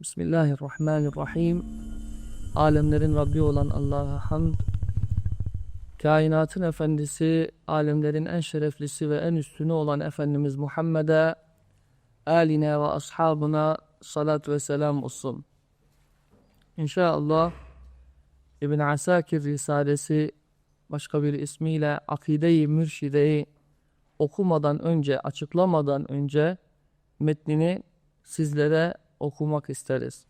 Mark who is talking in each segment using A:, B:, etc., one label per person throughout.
A: Bismillahirrahmanirrahim. Alemlerin Rabbi olan Allah'a hamd. Kainatın efendisi, alemlerin en şereflisi ve en üstünü olan Efendimiz Muhammed'e, aline ve ashabına salat ve selam olsun. İnşallah İbn Asakir Risalesi başka bir ismiyle Akide-i Mürşide'yi okumadan önce, açıklamadan önce metnini sizlere okumak isteriz.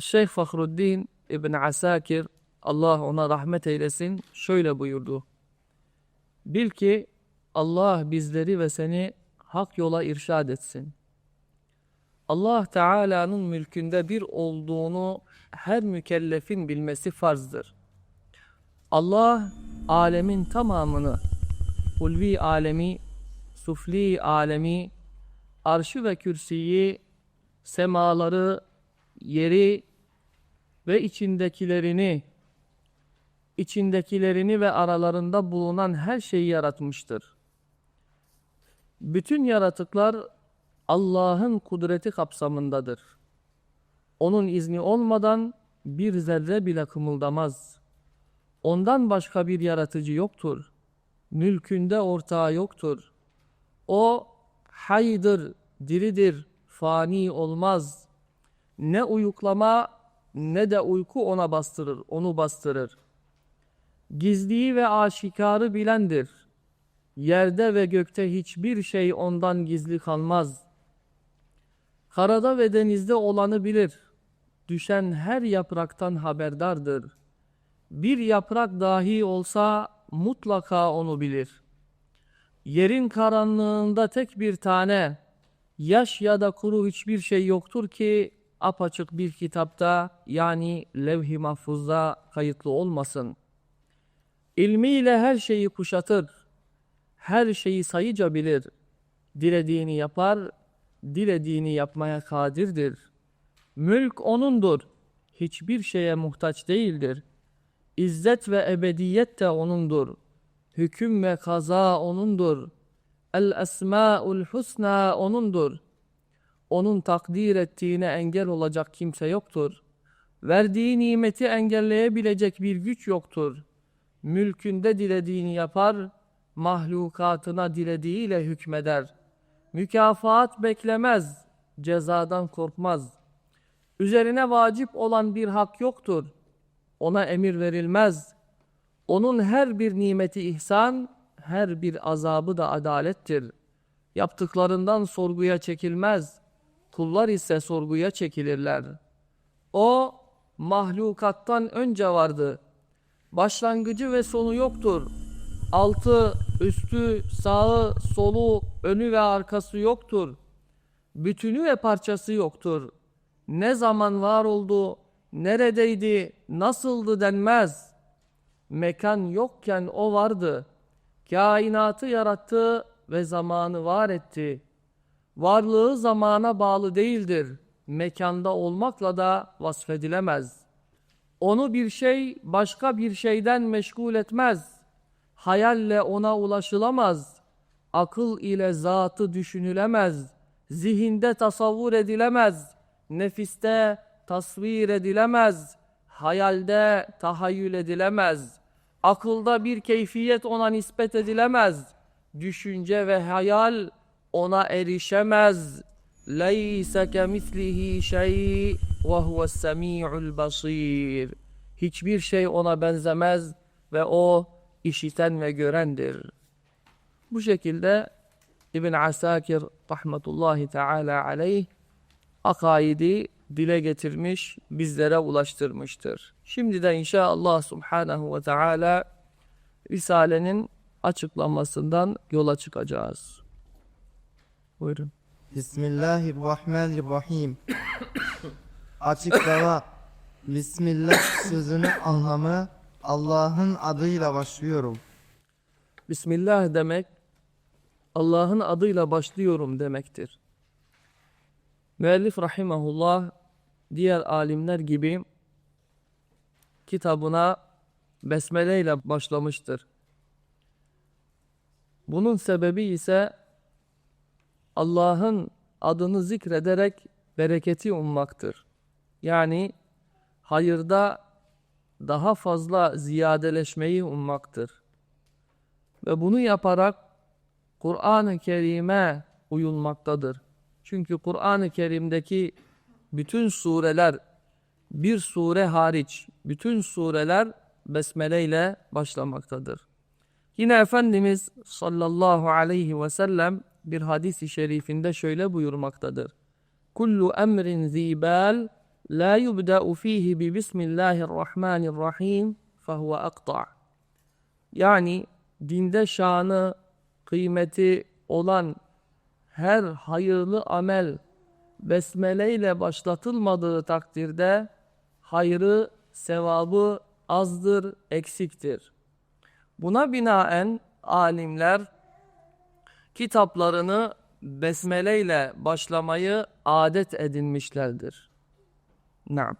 A: Şeyh Fahruddin İbn Asakir Allah ona rahmet eylesin şöyle buyurdu. Bil ki Allah bizleri ve seni hak yola irşad etsin. Allah Teala'nın mülkünde bir olduğunu her mükellefin bilmesi farzdır. Allah alemin tamamını, ulvi alemi, sufli alemi, arşı ve kürsiyi, semaları, yeri ve içindekilerini, içindekilerini ve aralarında bulunan her şeyi yaratmıştır. Bütün yaratıklar Allah'ın kudreti kapsamındadır. Onun izni olmadan bir zerre bile kımıldamaz. Ondan başka bir yaratıcı yoktur. Mülkünde ortağı yoktur. O haydır, diridir, fani olmaz. Ne uyuklama ne de uyku ona bastırır, onu bastırır. Gizliyi ve aşikarı bilendir. Yerde ve gökte hiçbir şey ondan gizli kalmaz. Karada ve denizde olanı bilir. Düşen her yapraktan haberdardır. Bir yaprak dahi olsa mutlaka onu bilir. Yerin karanlığında tek bir tane yaş ya da kuru hiçbir şey yoktur ki apaçık bir kitapta yani levh-i mahfuzda kayıtlı olmasın. İlmiyle her şeyi kuşatır. Her şeyi sayıca bilir. Dilediğini yapar, dilediğini yapmaya kadirdir. Mülk O'nundur. Hiçbir şeye muhtaç değildir. İzzet ve ebediyet de O'nundur. Hüküm ve kaza O'nundur. El-Esma'ul Husna O'nundur. Onun takdir ettiğine engel olacak kimse yoktur. Verdiği nimeti engelleyebilecek bir güç yoktur. Mülkünde dilediğini yapar, mahlukatına dilediğiyle hükmeder. Mükafat beklemez, cezadan korkmaz. Üzerine vacip olan bir hak yoktur. Ona emir verilmez. Onun her bir nimeti ihsan, her bir azabı da adalettir. Yaptıklarından sorguya çekilmez. Kullar ise sorguya çekilirler. O mahlukattan önce vardı. Başlangıcı ve sonu yoktur. Altı, üstü, sağı, solu, önü ve arkası yoktur. Bütünü ve parçası yoktur. Ne zaman var oldu, neredeydi, nasıldı denmez. Mekan yokken o vardı. Kainatı yarattı ve zamanı var etti. Varlığı zamana bağlı değildir. Mekanda olmakla da vasfedilemez. Onu bir şey başka bir şeyden meşgul etmez. Hayalle ona ulaşılamaz. Akıl ile zatı düşünülemez. Zihinde tasavvur edilemez. Nefiste tasvir edilemez. Hayalde tahayyül edilemez. Akılda bir keyfiyet ona nispet edilemez. Düşünce ve hayal ona erişemez. Kemislihi şey ve huves semi'ul basir. Hiçbir şey ona benzemez ve o işiten ve görendir. Bu şekilde İbn Asakir rahmetullahi teala aleyh akaidi dile getirmiş, bizlere ulaştırmıştır. Şimdi de inşallah subhanahu ve teala Risale'nin açıklamasından yola çıkacağız. Buyurun.
B: Bismillahirrahmanirrahim. Açıklama. Bismillah sözünün anlamı Allah'ın adıyla başlıyorum.
A: Bismillah demek Allah'ın adıyla başlıyorum demektir. Müellif rahimahullah diğer alimler gibi kitabına besmele ile başlamıştır. Bunun sebebi ise Allah'ın adını zikrederek bereketi ummaktır. Yani hayırda daha fazla ziyadeleşmeyi ummaktır. Ve bunu yaparak Kur'an-ı Kerim'e uyulmaktadır. Çünkü Kur'an-ı Kerim'deki bütün sureler bir sure hariç bütün sureler besmele ile başlamaktadır. Yine Efendimiz sallallahu aleyhi ve sellem bir hadis-i şerifinde şöyle buyurmaktadır. Kullu emrin zibal la yubda'u fihi bi bismillahirrahmanirrahim fehuve akta' Yani dinde şanı, kıymeti olan her hayırlı amel besmele ile başlatılmadığı takdirde hayrı, sevabı azdır, eksiktir. Buna binaen alimler kitaplarını besmele ile başlamayı adet edinmişlerdir. Naam.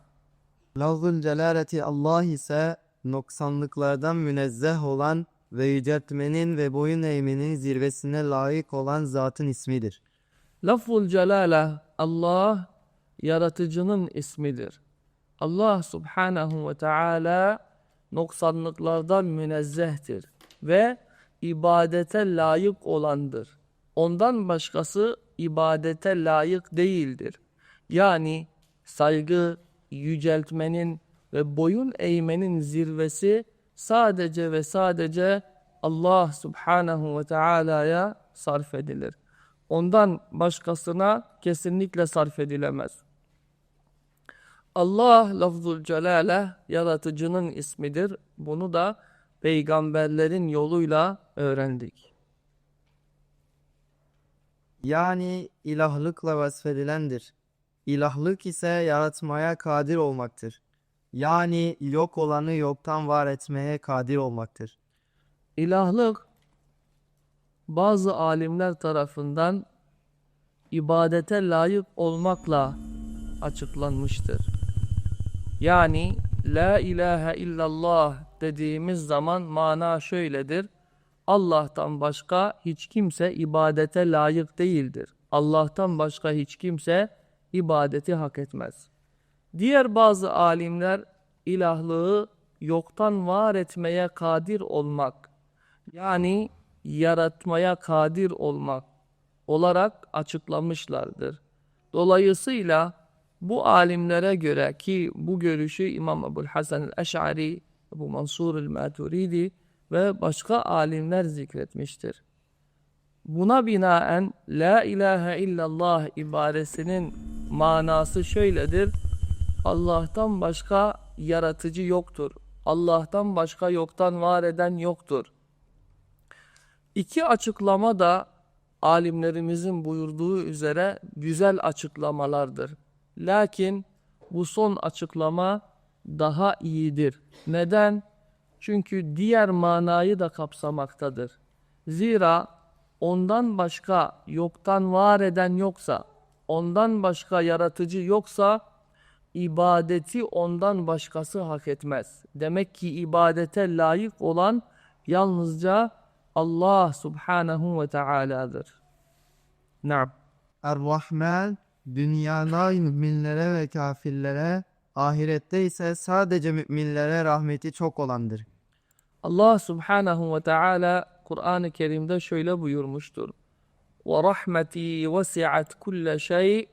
B: Lafzul celaleti Allah ise noksanlıklardan münezzeh olan ve yüceltmenin ve boyun eğmenin zirvesine layık olan zatın ismidir.
A: Lafzul celale Allah yaratıcının ismidir. Allah subhanahu ve teala noksanlıklardan münezzehtir ve ibadete layık olandır. Ondan başkası ibadete layık değildir. Yani saygı, yüceltmenin ve boyun eğmenin zirvesi sadece ve sadece Allah subhanahu ve teala'ya sarf edilir. Ondan başkasına kesinlikle sarf edilemez. Allah lafzul celale yaratıcının ismidir. Bunu da peygamberlerin yoluyla öğrendik.
B: Yani ilahlıkla vasfedilendir. İlahlık ise yaratmaya kadir olmaktır. Yani yok olanı yoktan var etmeye kadir olmaktır.
A: İlahlık bazı alimler tarafından ibadete layık olmakla açıklanmıştır. Yani La ilahe illallah dediğimiz zaman mana şöyledir. Allah'tan başka hiç kimse ibadete layık değildir. Allah'tan başka hiç kimse ibadeti hak etmez. Diğer bazı alimler ilahlığı yoktan var etmeye kadir olmak yani yaratmaya kadir olmak olarak açıklamışlardır. Dolayısıyla bu alimlere göre ki bu görüşü İmam Ebu'l Hasan el-Eş'ari, Ebu Mansur el-Maturidi ve başka alimler zikretmiştir. Buna binaen La ilahe illallah ibaresinin manası şöyledir. Allah'tan başka yaratıcı yoktur. Allah'tan başka yoktan var eden yoktur. İki açıklama da alimlerimizin buyurduğu üzere güzel açıklamalardır. Lakin bu son açıklama daha iyidir. Neden? Çünkü diğer manayı da kapsamaktadır. Zira ondan başka yoktan var eden yoksa, ondan başka yaratıcı yoksa, ibadeti ondan başkası hak etmez. Demek ki ibadete layık olan yalnızca Allah subhanahu ve Taala'dır. Na'am.
B: Er-Rahman dünyada müminlere ve kafirlere, ahirette ise sadece müminlere rahmeti çok olandır.
A: Allah subhanahu ve Taala Kur'an-ı Kerim'de şöyle buyurmuştur. Ve rahmeti vesi'at kulle şey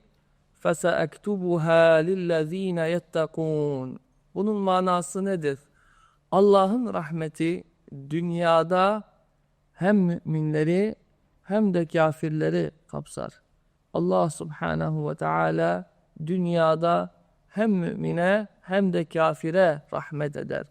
A: feseektubuha lillezine yettekûn. Bunun manası nedir? Allah'ın rahmeti dünyada hem müminleri hem de kafirleri kapsar. Allah subhanahu ve teala dünyada hem mümine hem de kafire rahmet eder.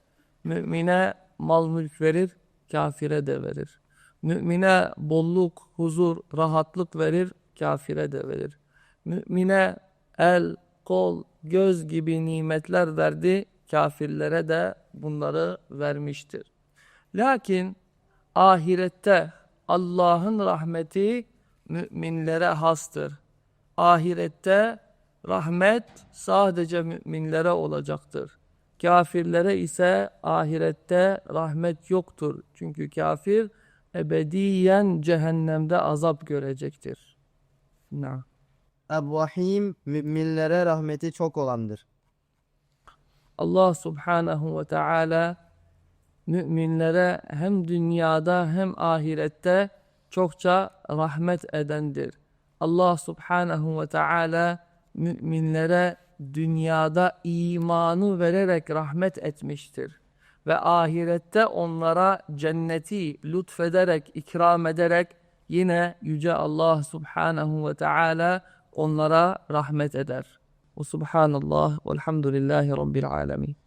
A: Mümine mal mülk verir, kafire de verir. Mümine bolluk, huzur, rahatlık verir, kafire de verir. Mümine el, kol, göz gibi nimetler verdi, kafirlere de bunları vermiştir. Lakin ahirette Allah'ın rahmeti müminlere hastır. Ahirette rahmet sadece müminlere olacaktır. Kafirlere ise ahirette rahmet yoktur. Çünkü kafir ebediyen cehennemde azap görecektir. Na.
B: Er-Rahim müminlere rahmeti çok olandır.
A: Allah subhanahu ve teala müminlere hem dünyada hem ahirette çokça rahmet edendir. Allah subhanahu ve teala müminlere dünyada imanı vererek rahmet etmiştir. Ve ahirette onlara cenneti lütfederek, ikram ederek yine Yüce Allah subhanahu ve teala onlara rahmet eder. Ve subhanallah velhamdülillahi rabbil alemin.